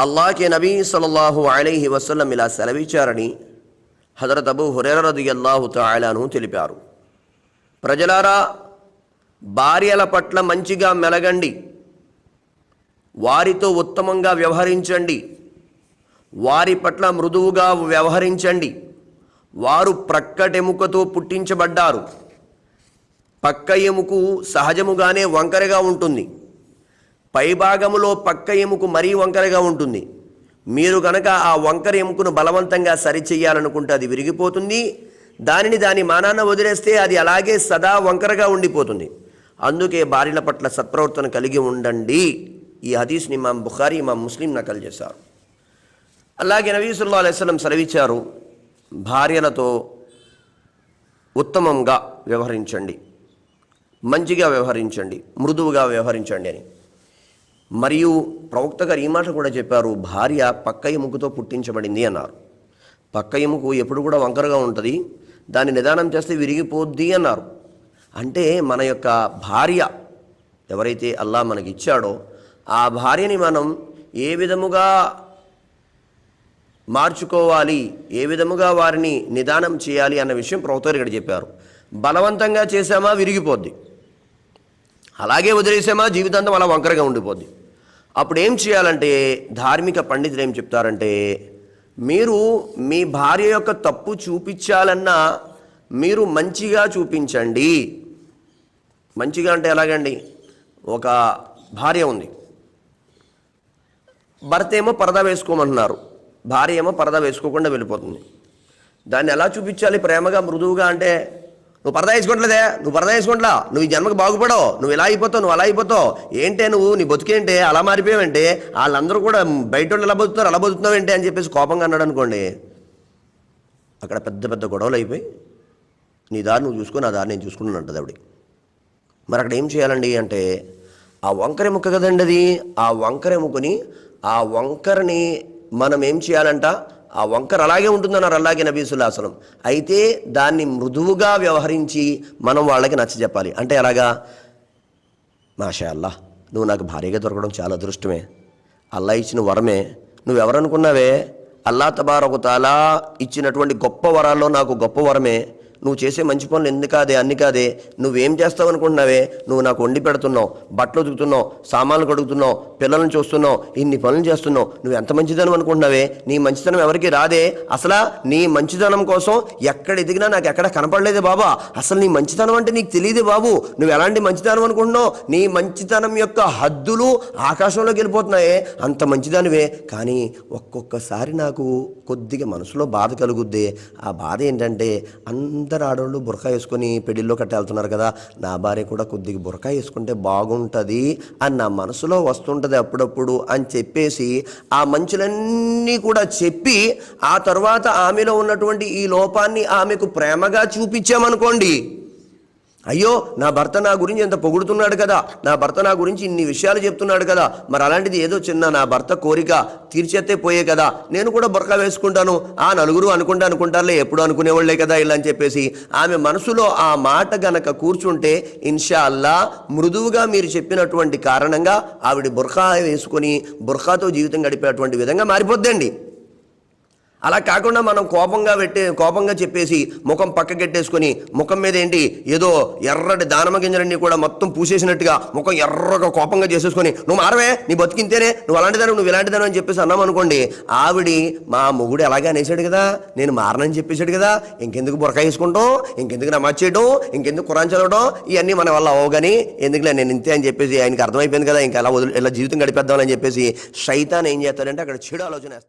అల్లాహ్ నబీ సలల్లాహు అలైహి వసల్లం ఇలా సెలవిచ్చారని హజరత్ అబూ హురైరా రదియల్లాహు తాలాను తెలిపారు. ప్రజలారా భార్యల పట్ల మంచిగా మెలగండి. వారితో ఉత్తమంగా వ్యవహరించండి. వారి పట్ల మృదువుగా వ్యవహరించండి. వారు ప్రక్కటెముకతో పుట్టించబడ్డారు. పక్క ఎముకు సహజముగానే వంకరగా ఉంటుంది. పైభాగములో పక్క ఎముకు మరీ వంకరగా ఉంటుంది. మీరు కనుక ఆ వంకర ఎముకను బలవంతంగా సరిచెయ్యాలనుకుంటే అది విరిగిపోతుంది. దానిని దాని మానాన వదిలేస్తే అది అలాగే సదా వంకరగా ఉండిపోతుంది. అందుకే భార్యల పట్ల సత్ప్రవర్తన కలిగి ఉండండి. ఈ హదీస్ని మా బుఖారీ మా ముస్లిం నకలు చేశారు. అలాగే నబీ సల్లా అలైస్లం సెలవిచ్చారు భార్యలతో ఉత్తమంగా వ్యవహరించండి. మంచిగా వ్యవహరించండి. మృదువుగా వ్యవహరించండి అని. మరియు ప్రవక్త గారు ఈ మాట కూడా చెప్పారు భార్య పక్క ఎముకతో పుట్టించబడింది అన్నారు. పక్క ఎముకు ఎప్పుడు కూడా వంకరగా ఉంటుంది దాన్ని నిదానం చేస్తే విరిగిపోద్ది అన్నారు. అంటే మన యొక్క భార్య ఎవరైతే అల్లా మనకి ఇచ్చాడో ఆ భార్యని మనం ఏ విధముగా మార్చుకోవాలి ఏ విధముగా వారిని నిదానం చేయాలి అన్న విషయం ప్రవక్త ఇక్కడ చెప్పారు. బలవంతంగా చేసామా విరిగిపోద్ది. అలాగే వదిలేసామా? జీవితాంతం అలా వంకరగా ఉండిపోద్ది. అప్పుడు ఏం చేయాలంటే ధార్మిక పండితులు ఏం చెప్తారంటే మీరు మీ భార్య యొక్క తప్పు చూపించాలన్నా మీరు మంచిగా చూపించండి. మంచిగా అంటే ఎలాగండి? ఒక భార్య ఉంది. భర్త ఏమో పరదా వేసుకోమంటున్నారు. భార్య ఏమో పరదా వేసుకోకుండా వెళ్ళిపోతుంది. దాన్ని ఎలా చూపించాలి? ప్రేమగా మృదువుగా అంటే నువ్వు పరదా వేసుకోవట్లేదే నువ్వు పరదా వేసుకోవట్లా నువ్వు ఈ జన్మకు బాగుపడవు. నువ్వు ఇలా అయిపోతావు నువ్వు అలా అయిపోతావు. ఏంటే నువ్వు? నీ బతికేంటే అలా మారిపోయావంటే వాళ్ళందరూ కూడా బయట వాళ్ళు ఎలా బతుకుతారు అలా బతుకుతున్నావేంటి అని చెప్పేసి కోపంగా అన్నాడు అనుకోండి. అక్కడ పెద్ద పెద్ద గొడవలు అయిపోయి నీ దారి నువ్వు చూసుకుని నా దారి నేను చూసుకున్నాను అంటది ఆవిడ మరి అక్కడ ఏం చేయాలండి అంటే ఆ వంకర ముక్క కదండి అది ఆ వంకర ముక్కని ఆ వంకరని మనం ఏం చేయాలంట? ఆ వంకర అలాగే ఉంటుందన్నారు అలాగే నబీసుల్లాసనం అయితే దాన్ని మృదువుగా వ్యవహరించి మనం వాళ్ళకి నచ్చ చెప్పాలి. అంటే ఎలాగా? మాషా అల్లా నువ్వు నాకు భార్యగా దొరకడం చాలా అదృష్టమే. అల్లా ఇచ్చిన వరమే. నువ్వెవరనుకున్నావే అల్లా తబారకుతాలా ఇచ్చినటువంటి గొప్ప వరాల్లో నాకు గొప్ప వరమే. నువ్వు చేసే మంచి పనులు ఎందుకు కాదే అన్ని కాదే నువ్వేం చేస్తావు అనుకుంటున్నావే? నువ్వు నాకు వండి పెడుతున్నావు బట్టలు ఉతుకుతున్నావు సామాన్లు కడుగుతున్నావు పిల్లల్ని చూస్తున్నావు ఇన్ని పనులు చేస్తున్నావు నువ్వు ఎంత మంచిదనం అనుకుంటున్నావే? నీ మంచితనం ఎవరికి రాదే? అసలా నీ మంచితనం కోసం ఎక్కడ ఎదిగినా నాకు ఎక్కడ కనపడలేదే బాబా. అసలు నీ మంచితనం అంటే నీకు తెలియదే బాబు. నువ్వు ఎలాంటి మంచితనం అనుకుంటున్నావు? నీ మంచితనం యొక్క హద్దులు ఆకాశంలోకి వెళ్ళిపోతున్నాయే. అంత మంచిదానివే. కానీ ఒక్కొక్కసారి నాకు కొద్దిగా మనసులో బాధ కలుగుద్ది. ఆ బాధ ఏంటంటే అంత అందరు ఆడవాళ్ళు బురకా వేసుకొని పెళ్ళిల్లో కట్టి వెళ్తున్నారు కదా నా భార్య కూడా కొద్దిగా బురకా వేసుకుంటే బాగుంటుంది అని నా మనసులో వస్తుంటుంది అప్పుడప్పుడు అని చెప్పేసి ఆ మంచులన్నీ కూడా చెప్పి ఆ తర్వాత ఆమెలో ఉన్నటువంటి ఈ లోపాన్ని ఆమెకు ప్రేమగా చూపించామనుకోండి. అయ్యో నా భర్త నా గురించి ఎంత పొగుడుతున్నాడు కదా? నా భర్త నా గురించి ఇన్ని విషయాలు చెప్తున్నాడు కదా? మరి అలాంటిది ఏదో చిన్న నా భర్త కోరిక తీర్చేస్తే పోయే కదా? నేను కూడా బురకా వేసుకుంటాను. ఆ నలుగురు అనుకుంటా అనుకుంటారులే ఎప్పుడు అనుకునేవాళ్ళే కదా ఇలా అని చెప్పేసి. ఆమె మనసులో ఆ మాట గనక కూర్చుంటే ఇన్షా అల్లా మృదువుగా మీరు చెప్పినటువంటి కారణంగా ఆవిడ బుర్ఖా వేసుకొని బుర్ఖాతో జీవితం గడిపేటువంటి విధంగా మారిపోద్దండి. అలా కాకుండా మనం కోపంగా పెట్టే కోపంగా చెప్పేసి ముఖం పక్కకెట్టేసుకొని ముఖం మీద ఏంటి ఏదో ఎర్రటి దానమ గింజలన్నీ కూడా మొత్తం పూసేసినట్టుగా ముఖం ఎర్రగా కోపంగా చేసేసుకొని నువ్వు మారవే నీ బతికింతేనే నువ్వు అలాంటిదాను నువ్వు ఇలాంటిదాను అని చెప్పేసి అన్నాం అనుకోండి ఆవిడి మా మొగుడు ఎలాగే అనేసాడు కదా నేను మారనని చెప్పేశాడు కదా ఇంకెందుకు బురక వేసుకుంటాం ఇంకెందుకు నమాజ్ చేయడం ఇంకెందుకు కురాన్ చదవడం ఇవన్నీ మన వల్ల అవ్వవు కానీ ఎందుకులే నేను ఇంతే అని చెప్పేసి ఆయనకి అర్థమైపోయింది కదా ఇంకా అలా వదిలి ఇలా జీవితం గడిపేద్దామని చెప్పేసి సైతాన్ ఏం చేస్తాడంటే అక్కడ చెడు ఆలోచన